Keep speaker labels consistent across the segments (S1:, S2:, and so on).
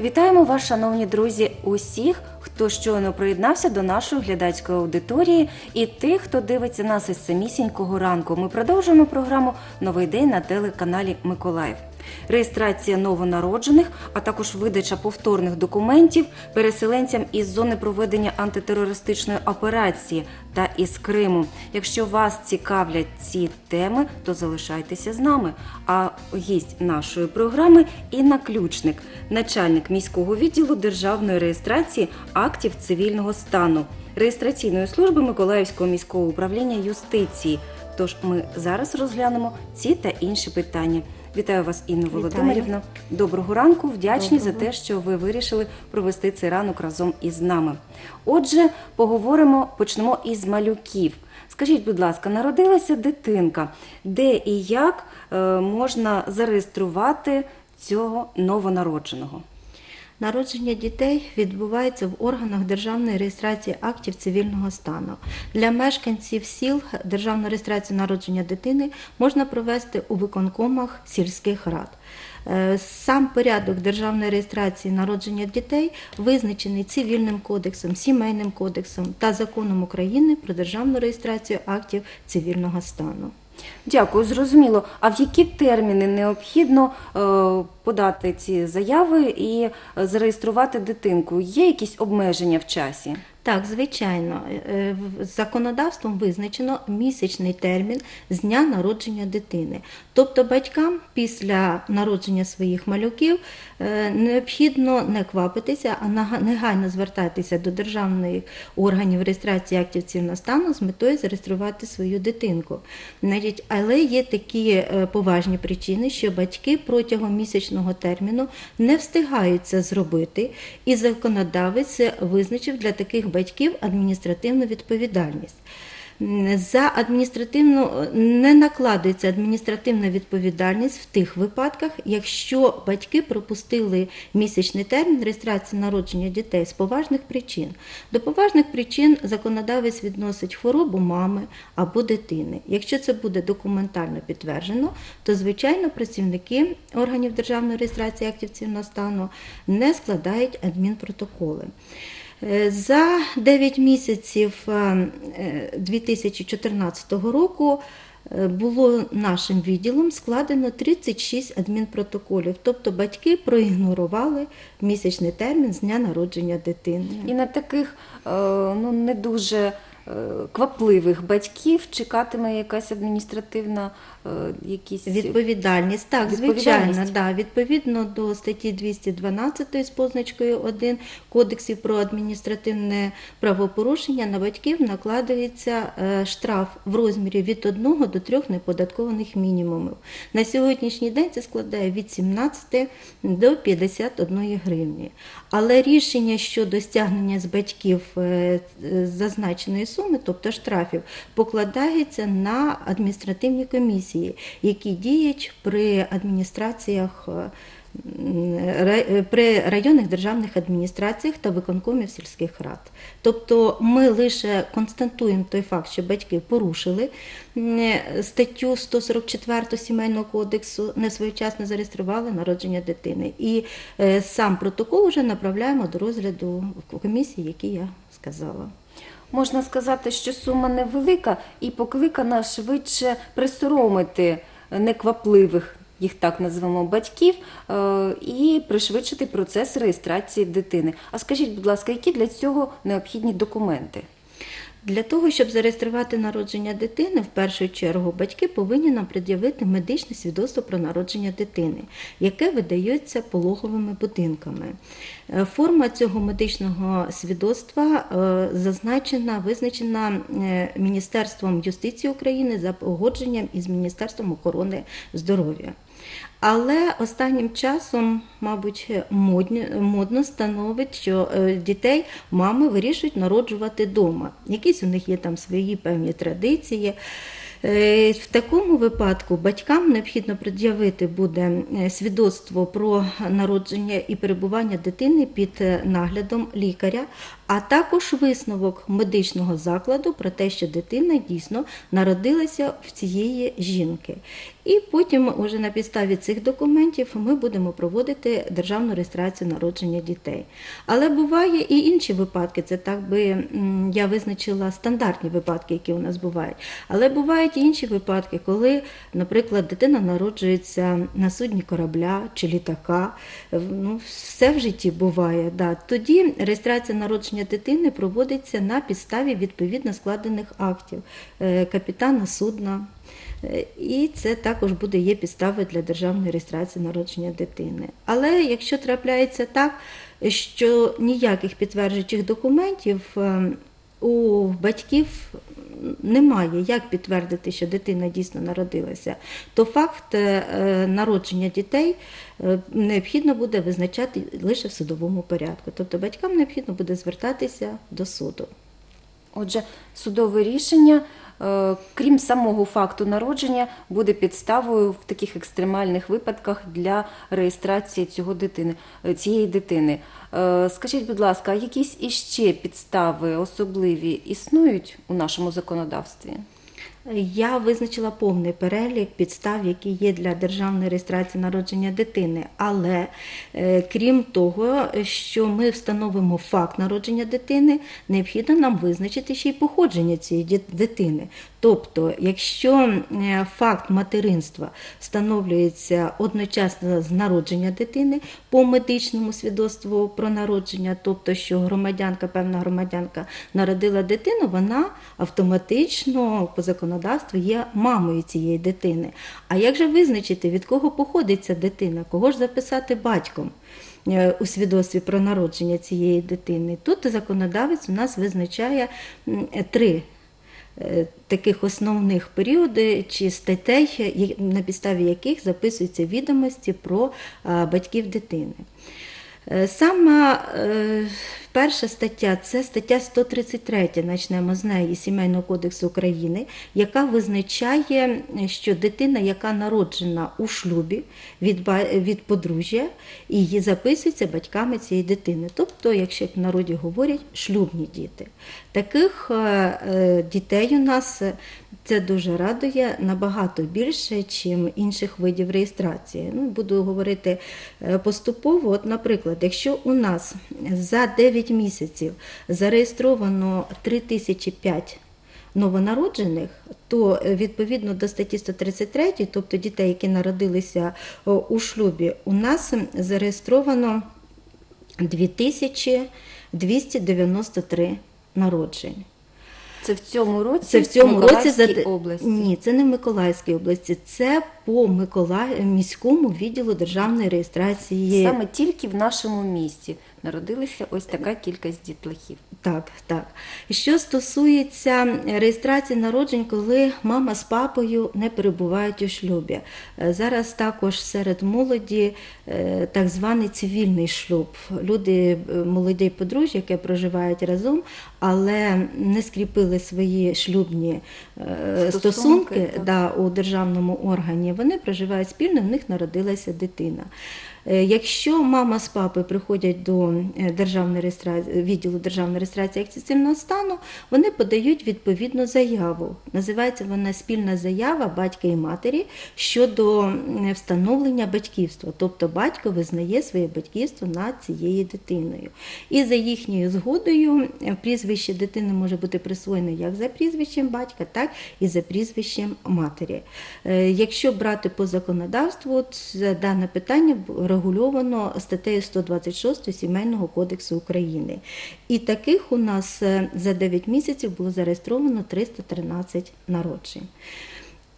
S1: Вітаємо вас, шановні друзі, усіх, хто щойно приєднався до нашої глядацької аудиторії, і тих, хто дивиться нас із самісінького ранку. Ми продовжуємо програму Новий день на телеканалі Миколаїв. Реєстрація новонароджених, а також видача повторних документів переселенцям із зони проведення антитерористичної операції та із Криму. Якщо вас цікавлять ці теми, то залишайтеся з нами. А гість нашої програми Інна Ключник, начальник міського відділу державної реєстрації актів цивільного стану, реєстраційної служби Миколаївського міського управління юстиції. Тож ми зараз розглянемо ці та інші питання. Вітаю вас, Інна Володимирівна. Доброго ранку. Вдячні за те, що ви вирішили провести цей ранок разом із нами. Отже, поговоримо, почнемо із малюків. Скажіть, будь ласка, народилася дитинка, де і як е, можна зареєструвати цього новонародженого?
S2: Народження дітей відбувається в органах державної реєстрації актів цивільного стану. Для мешканців сіл державну реєстрацію народження дитини можна провести у виконкомах сільських рад. Е, Сам порядок державної реєстрації народження дітей визначений цивільним кодексом, сімейним кодексом та законом України про державну реєстрацію актів цивільного стану.
S1: Дякую, зрозуміло. А в які терміни необхідно е, подати ці заяви і зареєструвати дитинку? Є якісь обмеження в часі?
S2: Так, звичайно, Е, законодавством визначено місячний термін з дня народження дитини. Тобто батькам після народження своїх малюків е, необхідно не квапитися, а негайно звертатися до державних органів реєстрації актів цивільного стану з метою зареєструвати свою дитинку. Але є такі е, поважні причини, що батьки протягом місячного терміну не встигають це зробити, і законодавець визначив для таких батьків адміністративну відповідальність. За адміністративну не накладується адміністративна відповідальність в тих випадках, якщо батьки пропустили місячний термін реєстрації народження дітей з поважних причин. До поважних причин законодавець відносить хворобу мами або дитини. Якщо це буде документально підтверджено, то звичайно працівники органів державної реєстрації актів цивільного стану не складають адмінпротоколи. Е, За 9 місяців е, е, 2014 року е, було нашим відділом складено 36 адмінпротоколів, тобто батьки проігнорували місячний термін з дня народження дитини.
S1: І на таких е, ну не дуже е, квапливих батьків чекатиме якась адміністративна е, якісь
S2: Відповідальність, так,
S1: Відповідальність.
S2: звичайно, да. відповідно до статті 212 з позначкою 1 Кодексів про адміністративне правопорушення на батьків накладається е, штраф в розмірі від 1 до 3 неподаткованих мінімумів. На сьогоднішній день це складає від 17 до 51 гривні. Але рішення щодо стягнення з батьків е, е, зазначеної суми, тобто штрафів, покладається на адміністративні комісії, які діють при адміністраціях. При районних державних адміністраціях та виконкомів сільських рад. Тобто ми лише констатуємо той факт, що батьки порушили статтю 144 сімейного кодексу, несвоєчасно зареєстрували народження дитини. І е, сам протокол вже направляємо до розгляду комісії, які я сказала.
S1: Можна сказати, що сума невелика і покликана швидше присоромити неквапливих, їх так назвемо, батьків е, і пришвидшити процес реєстрації дитини. А скажіть, будь ласка, які для цього необхідні документи?
S2: Для того, щоб зареєструвати народження дитини, в першу чергу батьки повинні нам пред'явити медичне свідоцтво про народження дитини, яке видається пологовими будинками. Е, Форма цього медичного свідоцтва е, зазначена, визначена Міністерством юстиції України за погодженням із Міністерством охорони здоров'я. Але останнім часом, мабуть, модні, модно становить, що е, дітей мами вирішують народжувати вдома. Якісь у них є там свої певні традиції. Е, В такому випадку батькам необхідно пред'явити буде е, свідоцтво про народження і перебування дитини під наглядом лікаря, а також висновок медичного закладу про те, що дитина дійсно народилася в цієї жінки. І потім, уже на підставі цих документів, ми будемо проводити державну реєстрацію народження дітей. Але буває і інші випадки. Це так би я визначила стандартні випадки, які у нас бувають. Але бувають і інші випадки, коли, наприклад, дитина народжується на судні корабля чи літака. Е, Ну, все в житті буває. Да. Тоді реєстрація народження дитини проводиться на підставі відповідно складених актів е, капітана судна. Е, І це також буде є підстави для державної реєстрації народження дитини. Але якщо трапляється так, що ніяких підтверджуючих документів е, у батьків немає, як підтвердити, що дитина дійсно народилася, то факт е, народження дітей е, необхідно буде визначати лише в судовому порядку. Тобто батькам необхідно буде звертатися до суду.
S1: Отже, судове рішення, крім самого факту народження, буде підставою в таких екстремальних випадках для реєстрації цього дитини, е, цієї дитини. Е, Скажіть, будь ласка, якісь іще підстави особливі існують у нашому законодавстві?
S2: Я визначила повний перелік підстав, які є для державної реєстрації народження дитини. Але е, крім того, що ми встановимо факт народження дитини, необхідно нам визначити ще й походження цієї дитини. Тобто, якщо е, факт материнства встановлюється одночасно з народження дитини по медичному свідоцтву про народження, тобто що громадянка, певна громадянка народила дитину, вона автоматично по законодавству є мамою цієї дитини. А як же визначити, від кого походить ця дитина, кого ж записати батьком? е, У свідоцтві про народження цієї дитини. Тут законодавець у нас визначає три е, таких основних періоди чи статей, на підставі яких записуються відомості про батьків дитини. Е, Сама е, перша стаття це стаття 133, почнемо з неї Сімейного кодексу України, яка визначає, що дитина, яка народжена у шлюбі від, від подружжя, її записується батьками цієї дитини. Тобто, якщо в народі говорять, шлюбні діти. Таких е, е, дітей у нас е, це дуже радує набагато більше, ніж інших видів реєстрації. Ну, буду говорити поступово. От, наприклад, якщо у нас за 9 місяців зареєстровано 3005 новонароджених, то відповідно до статті 133, тобто дітей, які народилися у шлюбі, у нас зареєстровано 2293 народжень.
S1: Це в цьому році
S2: Це в цьому році за
S1: області.
S2: ні, це не в Миколаївській області, це по Миколаїв міському відділу державної реєстрації.
S1: Саме тільки в нашому місті народилися ось така кількість дітлахів.
S2: Так, так. Що стосується реєстрації народжень, коли мама з папою не перебувають у шлюбі. Е, Зараз також серед молоді е, так званий цивільний шлюб. Люди, е, молоді подружжя, які проживають разом, але не скріпили свої шлюбні
S1: Стосунки,
S2: стосунки да, у державному органі. Вони проживають спільно, в них народилася дитина. Е, Якщо мама з папою приходять до е, державної реєстрації, відділу державної реєстрації акційного стану, вони подають відповідну заяву. Називається вона спільна заява батька і матері щодо встановлення батьківства. Тобто батько визнає своє батьківство над цією дитиною. І за їхньою згодою е, прізвище дитини може бути присвоєне як за прізвищем батька, так і за прізвищем матері. Якщо брати по законодавству, це дане питання регульовано статтею 126 Сімейного кодексу України. І таких у нас е, за 9 місяців було зареєстровано 313 народжень.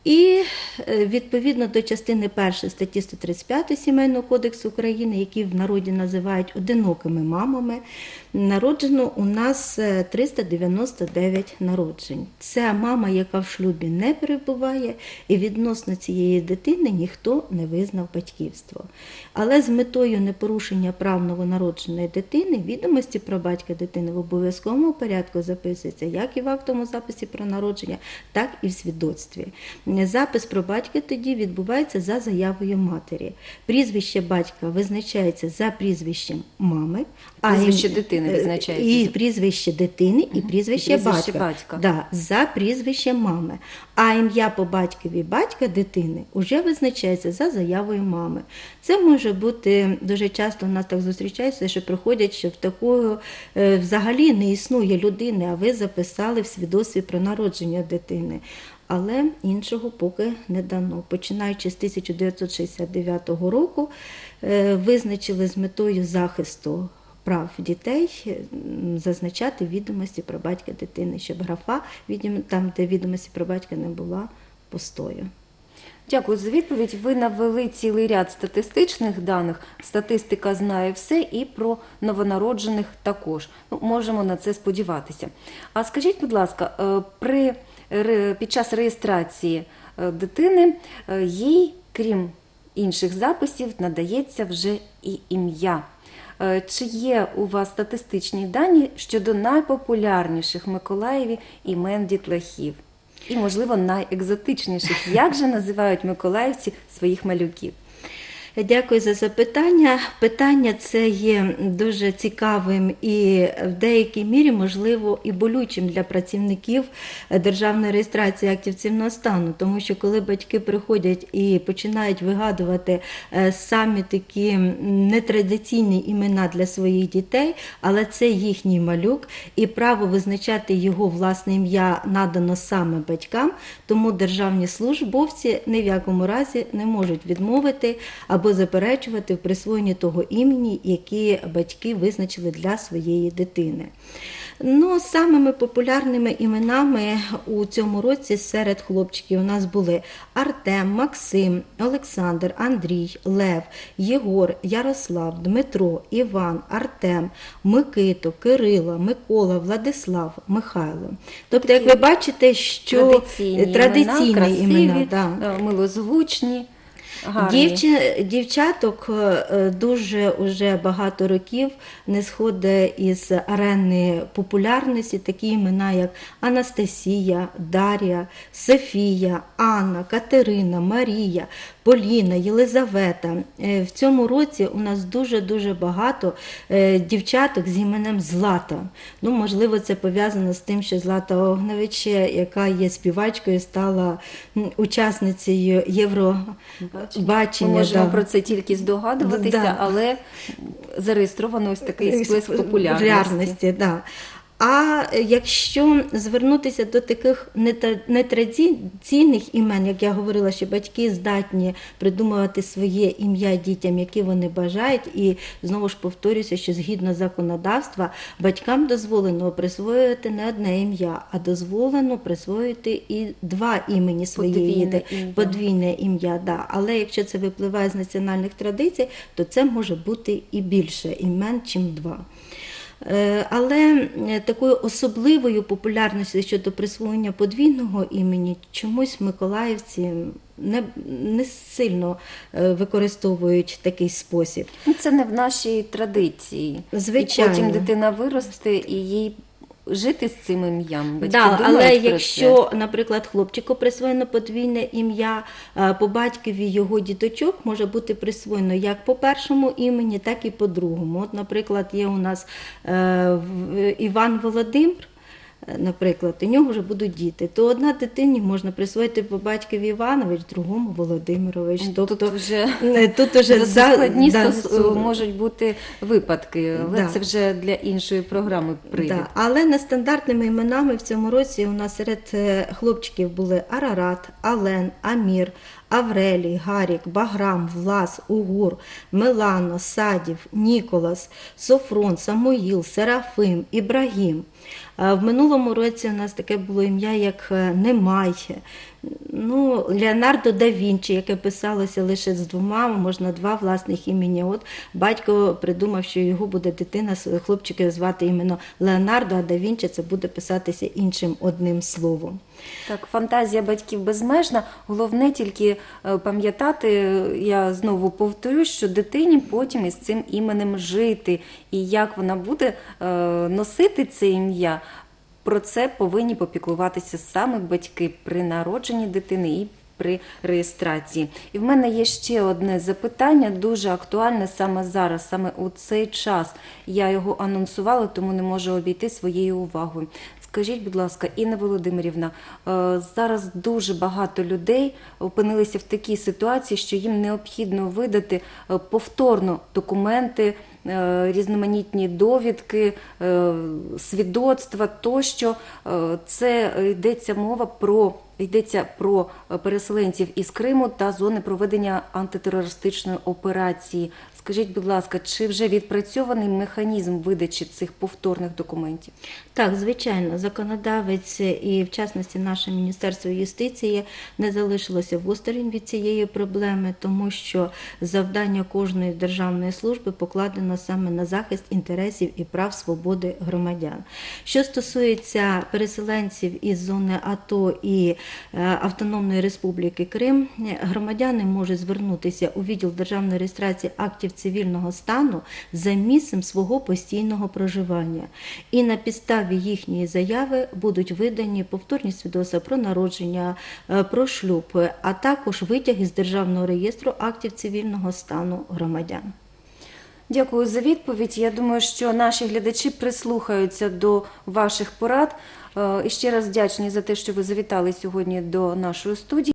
S2: І е, відповідно до частини 1 статті 135 Сімейного кодексу України, які в народі називають одинокими мамами, народжено у нас е, 399 народжень. Це мама, яка в шлюбі не перебуває, і відносно цієї дитини ніхто не визнав батьківство. Але з метою непорушення прав новонародженої дитини відомості про батька дитини в обов'язковому порядку записуються як і в актовому записі про народження, так і в свідоцтві. Запис про батька тоді відбувається за заявою матері. Прізвище батька визначається за прізвищем мами,
S1: Прізвище
S2: ім-
S1: дитини
S2: е,
S1: визначається
S2: І прізвище дитини, і прізвище,
S1: прізвище
S2: батька.
S1: батька.
S2: Да, за прізвищем мами. А ім'я по батькові батька дитини вже визначається за заявою мами. Це може бути дуже часто у нас так зустрічається, що приходять, що в такого е, взагалі не існує людини, а ви записали в свідоцтві про народження дитини. Але іншого поки не дано. Починаючи з 1969 року, е, визначили з метою захисту прав дітей зазначати відомості про батька дитини, щоб графа там, де відомості про батька не була постою.
S1: Дякую за відповідь. Ви навели цілий ряд статистичних даних. Статистика знає все і про новонароджених також. Ну, можемо на це сподіватися. А скажіть, будь ласка, е, при під час реєстрації е, дитини е, їй, крім інших записів, надається вже і ім'я. Е, Чи є у вас статистичні дані щодо найпопулярніших Миколаєві імен дітлахів? І, можливо, найекзотичніших. Як же називають миколаївці своїх малюків?
S2: Дякую за запитання. Питання це є дуже цікавим і в деякій мірі, можливо, і болючим для працівників державної реєстрації актів цивільного стану, тому що коли батьки приходять і починають вигадувати е, самі такі нетрадиційні імена для своїх дітей, але це їхній малюк, і право визначати його власне ім'я надано саме батькам, тому державні службовці ні в якому разі не можуть відмовити або заперечувати в присвоєнні того імені, яке батьки визначили для своєї дитини. Ну, самими популярними іменами у цьому році серед хлопчиків у нас були Артем, Максим, Олександр, Андрій, Лев, Єгор, Ярослав, Дмитро, Іван, Артем, Микито, Кирило, Микола, Владислав, Михайло. Тобто, як ви бачите, що
S1: Традиційні,
S2: традиційні
S1: імена, красиві,
S2: імена, да.
S1: е, милозвучні, гарні.
S2: Дівчаток е, дуже уже багато років не сходить із арени популярності такі імена, як Анастасія, Дар'я, Софія, Анна, Катерина, Марія, Поліна, Єлизавета. Е, В цьому році у нас дуже-дуже багато е, дівчаток з іменем Злата. Ну, можливо, це пов'язано з тим, що Злата Огневич, яка є співачкою, стала м, учасницею бачення
S1: Ми можемо
S2: да.
S1: про це тільки здогадуватися,
S2: Да.
S1: але зареєстровано ось такий сплеск популярності.
S2: популярності да. А якщо звернутися до таких нетрадиційних імен, як я говорила, що батьки здатні придумувати своє ім'я дітям, які вони бажають, і знову ж повторюся, що згідно законодавства батькам дозволено присвоювати не одне ім'я, а дозволено присвоїти і два імені своєї
S1: Подвійне
S2: дитини.
S1: ім'я.
S2: Подвійне ім'я, да. Але якщо це випливає з національних традицій, то це може бути і більше імен, чим два. Е, Але е, такою особливою популярністю щодо присвоєння подвійного імені чомусь миколаївці не, не сильно е, використовують такий спосіб.
S1: Ну, Це не в нашій традиції.
S2: Звичайно.
S1: І потім дитина виросте і їй жити з цим ім'ям. Батьки
S2: Да,
S1: думають
S2: але
S1: про
S2: якщо, наприклад, хлопчику присвоєно подвійне ім'я, е, по батькові його діточок може бути присвоєно як по першому імені, так і по другому. От, наприклад, є у нас е, Іван Володимир. Е, Наприклад, у нього вже будуть діти, то одна дитині можна присвоїти по батькові Іванович, другому Володимирович. Тобто
S1: тут вже
S2: тут уже
S1: за складні
S2: да,
S1: можуть бути випадки, але
S2: Да.
S1: це вже для іншої програми прийде.
S2: Да, але нестандартними іменами в цьому році у нас серед е, хлопчиків були Арарат, Ален, Амір, Аврелій, Гарік, Баграм, Влас, Угур, Мелано, Садів, Ніколас, Софрон, Самуїл, Серафим, Ібрагім. А В минулому році у нас таке було ім'я, як немає. Немай. Ну, Леонардо да Вінчі, яке писалося лише з двома, можна два власних імені. От батько придумав, що його буде дитина, хлопчика звати іменно Леонардо, а да Вінчі це буде писатися іншим одним словом.
S1: Так, фантазія батьків безмежна. Головне тільки е, пам'ятати, я знову повторю, що дитині потім із цим іменем жити. І як вона буде е, носити це ім'я, про це повинні попіклуватися саме батьки при народженні дитини і при реєстрації. І в мене є ще одне запитання, дуже актуальне саме зараз, саме у цей час. Я його анонсувала, тому не можу обійти своєю увагою. Скажіть, будь ласка, Інна Володимирівна, е, зараз дуже багато людей опинилися в такій ситуації, що їм необхідно видати е, повторно документи, різноманітні довідки, е, свідоцтва тощо. Е, Це йдеться мова про йдеться про е, переселенців із Криму та зони проведення антитерористичної операції. Скажіть, будь ласка, чи вже відпрацьований механізм видачі цих повторних документів?
S2: Так, звичайно, законодавець і в частності наше Міністерство юстиції не залишилося осторонь від цієї проблеми, тому що завдання кожної державної служби покладено саме на захист інтересів і прав свободи громадян. Що стосується переселенців із зони АТО і е, Автономної Республіки Крим, громадяни можуть звернутися у відділ державної реєстрації актів цивільного стану за місцем свого постійного проживання. І на підставі їхньої заяви будуть видані повторні свідоцтва про народження, е, про шлюб, а також витяг із державного реєстру актів цивільного стану громадян.
S1: Дякую за відповідь. Я думаю, що наші глядачі прислухаються до ваших порад. Е, І ще раз вдячні за те, що ви завітали сьогодні до нашої студії.